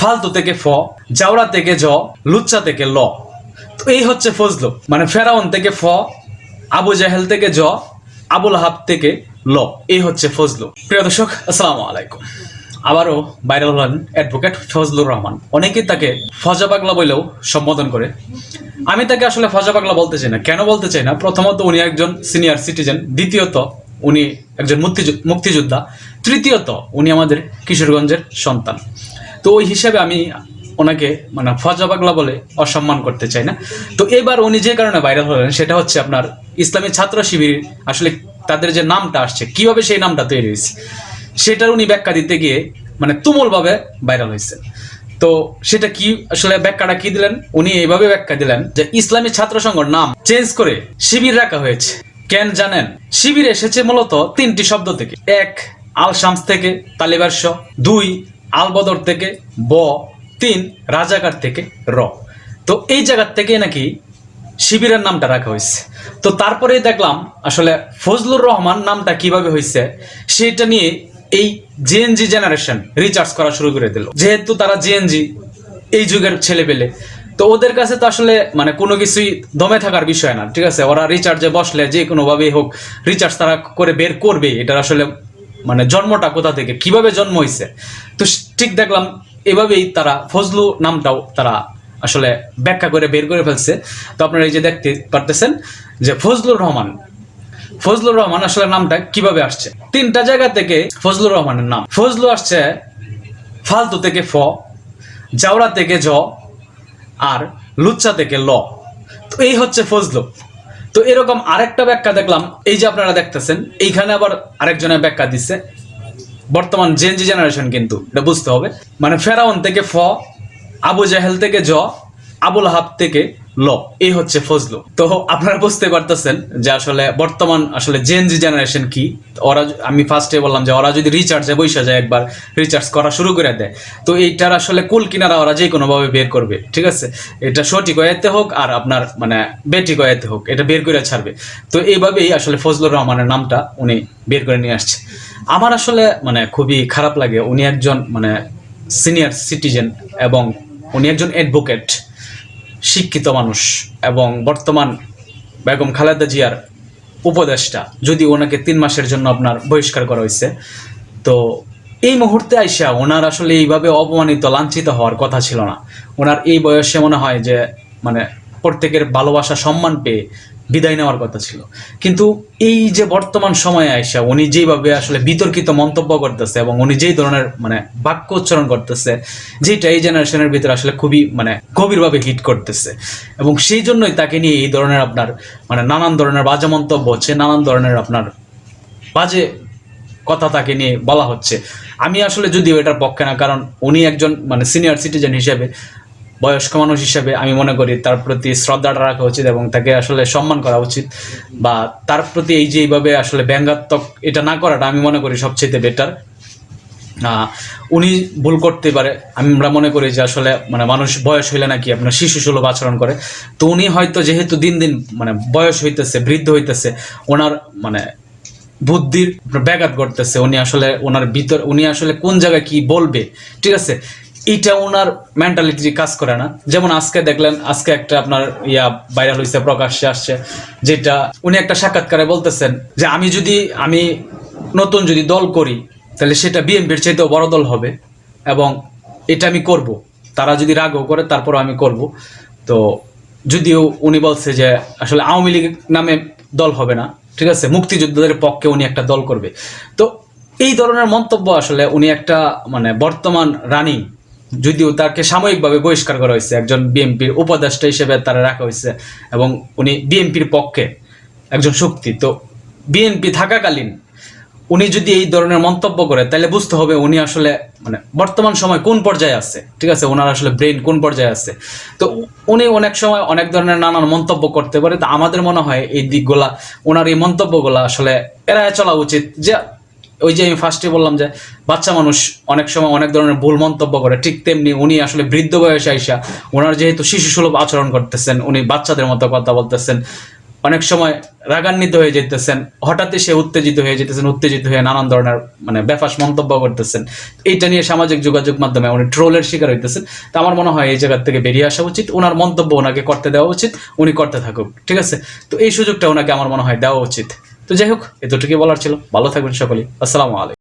ফালতু থেকে ফ জাওড়া থেকে জ, লুচ্চা থেকে ল। তো এই হচ্ছে ফজলু। মানে ফেরাউন থেকে ফ, আবু জাহেল থেকে জ আবুল হাব থেকে ল। এই হচ্ছে ফজলু। প্রিয় দর্শক, আসসালামু আলাইকুম। আবারও ভাইরাল হলেন অ্যাডভোকেট ফজলুর রহমান। অনেকেই তাকে ফজা পাগলা বলেও সম্বোধন করে। আমি তাকে আসলে ফজা পাগলা বলতে চাই না। কেন বলতে চাই না? প্রথমত উনি একজন সিনিয়র সিটিজেন। দ্বিতীয়ত, উনি একজন মুক্তিযু- মুক্তিযোদ্ধা। তৃতীয়ত, উনি আমাদের কিশোরগঞ্জের সন্তান। তো ওই হিসাবে আমি ওনাকে মানে ফজা পাগলা বলে অসম্মান করতে চাই না। তো এবার উনি যে কারণে ভাইরাল হলেন, সেটা হচ্ছে আপনার ইসলামী ছাত্র শিবির, আসলে তাদের যে নামটা আসছে, কীভাবে সেই নামটা তৈরি হয়েছে, সেটার উনি ব্যাখ্যা দিতে গিয়ে মানে তুমুলভাবে ভাইরাল হয়েছে। তো সেটা কি, আসলে ব্যাখ্যাটা কি দিলেন? উনি এইভাবে ব্যাখ্যা দিলেন যে ইসলামী ছাত্র সংঘর নাম চেঞ্জ করে শিবির রাখা হয়েছে। কেন জানেন? শিবির এসেছে মূলত তিনটি শব্দ থেকে। এক আল শামস থেকে, তালিবার দুই আল বদর থেকে ব, তিন, রাজাকার থেকে র। তো এই জায়গার থেকে নাকি শিবিরের নামটা রাখা হয়েছে। তো তারপরেই দেখলাম আসলে ফজলুর রহমান নামটা কীভাবে হয়েছে সেটা নিয়ে এই জেএনজি জেনারেশন রিচার্জ করা শুরু করে দিল। যেহেতু তারা জেএনজি এই যুগের ছেলে পেলে। তো ওদের কাছে তো আসলে মানে কোনো কিছুই দমে থাকার বিষয় না, ঠিক আছে? ওরা রিচার্জে বসলে যে কোনোভাবেই হোক রিচার্জ তারা করে বের করবে এটা আসলে মানে জন্মটা কোথা থেকে, কীভাবে জন্ম হয়েছে তো ঠিক দেখলাম এভাবেই তারা ফজলু নামটাও তারা আসলে ব্যাখ্যা করে বের করে ফেলছে। তো আপনারা এই যে দেখতে পারতেছেন যে ফজলুর রহমান ফজলুর রহমান আসলে নামটা কীভাবে আসছে? তিনটা জায়গা থেকে ফজলুর রহমানের নাম। ফজলু আসছে ফালতু থেকে ফ জাওড়া থেকে জ, আর লুচ্চা থেকে ল। তো এই হচ্ছে ফজলু। তো এরকম আরেকটা ব্যাখ্যা দেখলাম, এই যে আপনারা দেখতেছেন, এইখানে আবার আরেকজনের ব্যাখ্যা দিচ্ছে বর্তমান জেনজি জেনারেশন কিন্তু, এটা বুঝতে হবে। মানে ফেরাউন থেকে ফ, আবু জাহেল থেকে জ, আবুল হাব থেকে ল এই হচ্ছে ফজলু। তো আপনারা বুঝতে পারতেছেন যে আসলে বর্তমান আসলে জেনজি জেনারেশন কি। ওরা আমি ফার্স্টে বললাম যে ওরা যদি রিচার্জে বৈশা যায় একবার রিচার্জ করা শুরু করে দেয়। তো এইটার আসলে কুল কিনারা ওরা যে কোনোভাবে বের করবে, ঠিক আছে? এটা সঠিক হয়েতে হোক আর আপনার মানে বেঠিক হয়েতে হোক, এটা বের করে ছাড়বে। তো এইভাবেই আসলে ফজলুর রহমানের নামটা উনি বের করে নিয়ে আসছে। আমার আসলে মানে খুবই খারাপ লাগে উনি একজন মানে সিনিয়র সিটিজেন এবং উনি একজন অ্যাডভোকেট শিক্ষিত মানুষ এবং বর্তমান বেগম খালেদা জিয়ার উপদেষ্টা যদি ওনাকে তিন মাসের জন্য আপনার বহিষ্কার করা হয়েছে। তো এই মুহূর্তে আইসা ওনার আসলে এইভাবে অপমানিত, লাঞ্ছিত হওয়ার কথা ছিল না। ওনার এই বয়সে মনে হয় যে মানে প্রত্যেকের ভালোবাসা, সম্মান পেয়ে বিদায় নেওয়ার কথা ছিল। কিন্তু এই যে বর্তমান সময়ে আইসা, উনি যেইভাবে আসলে বিতর্কিত মন্তব্য করতেছে এবং উনি যেই ধরনের মানে বাক্য উচ্চারণ করতেছে যেটা এই জেনারেশনের ভিতরে আসলে খুবই মানে গভীরভাবে হিট করতেছে। এবং সেই জন্যই তাকে নিয়ে এই ধরনের আপনার মানে নানান ধরনের বাজে মন্তব্য হচ্ছে, নানান ধরনের আপনার বাজে কথা তাকে নিয়ে বলা হচ্ছে। আমি আসলে যদিও এটার পক্ষে না, কারণ উনি একজন মানে সিনিয়র সিটিজেন হিসেবে বয়স্ক মানুষ হিসেবে আমি মনে করি তার প্রতি শ্রদ্ধাটা রাখা উচিত এবং তাকে আসলে সম্মান করা উচিত বা তার প্রতি এই যে এইভাবে আসলে ব্যঙ্গাত্মক এটা না করাটা আমি মনে করি সবচেয়ে বেটার উনি ভুল করতে পারে। আমরা মনে করি যে আসলে মানে মানুষ বয়স হইলে নাকি আপনার শিশু সুলভ আচরণ করে। তো উনি হয়তো যেহেতু দিন দিন মানে বয়স হইতেছে, বৃদ্ধ হইতেছে, ওনার মানে বুদ্ধির ব্যাঘাত ঘটতেছে। উনি আসলে ওনার ভিতর, উনি আসলে কোন জায়গায় কি বলবে? ঠিক আছে? এইটা ওনার মেন্টালিটি কাজ করে না। যেমন আজকে দেখলেন, আজকে একটা আপনার ইয়া ভাইরাল হয়েছে প্রকাশ্যে আসছে, যেটা উনি একটা সাক্ষাৎকারে বলতেছেন যে আমি যদি, আমি নতুন যদি দল করি, তাহলে সেটা বিএনপির চাইতেও বড় দল হবে এবং এটা আমি করব। তারা যদি রাগও করে তারপর আমি করব। তো যদিও উনি বলছে যে আসলে আওয়ামী লীগ নামে দল হবে না, ঠিক আছে? মুক্তিযোদ্ধাদের পক্ষে উনি একটা দল করবে। তো এই ধরনের মন্তব্য আসলে উনি একটা মানে বর্তমান রানিং যদিও তাকে সাময়িকভাবে বহিষ্কার করা হয়েছে, একজন বিএনপির উপদেষ্টা হিসেবে তারা রাখা হয়েছে এবং উনি বিএনপির পক্ষে একজন শক্তি। তো বিএনপি থাকাকালীন উনি যদি এই ধরনের মন্তব্য করে, তাহলে বুঝতে হবে উনি আসলে মানে বর্তমান সময় কোন পর্যায়ে আছে, ঠিক আছে? ওনার আসলে ব্রেন কোন পর্যায়ে আছে। তো উনি অনেক সময় অনেক ধরনের নানান মন্তব্য করতে পারে। তো আমাদের মনে হয় এই দিকগুলা ওনার এই মন্তব্যগুলা আসলে এড়ায় চলা উচিত যে ওই যে আমি ফার্স্টে বললাম যে, বাচ্চা মানুষ অনেক সময় অনেক ধরনের ভুল মন্তব্য করে, ঠিক তেমনি উনি আসলে বৃদ্ধ বয়সে আইসা, ওনার যেহেতু শিশু সুলভ আচরণ করতেছেন, উনি বাচ্চাদের মতো কথা বলতেছেন, অনেক সময় রাগান্বিত হয়ে যেতেছেন হঠাৎই সে উত্তেজিত হয়ে যেতেছেন, উত্তেজিত হয়ে নানান ধরনের মানে বেফাস মন্তব্য করতেছেন। এইটা নিয়ে সামাজিক যোগাযোগ মাধ্যমে উনি ট্রোলের শিকার হইতেছেন। তো আমার মনে হয় এই জায়গার থেকে বেরিয়ে আসা উচিত ওনার মন্তব্য ওনাকে করতে দেওয়া উচিত, উনি করতে থাকুক, ঠিক আছে? তো এই সুযোগটা ওনাকে আমার মনে হয় দেওয়া উচিত। তো যাই হোক এতটুকুই বলার ছিল। ভালো থাকবেন সকলে আসসালামু আলাইকুম।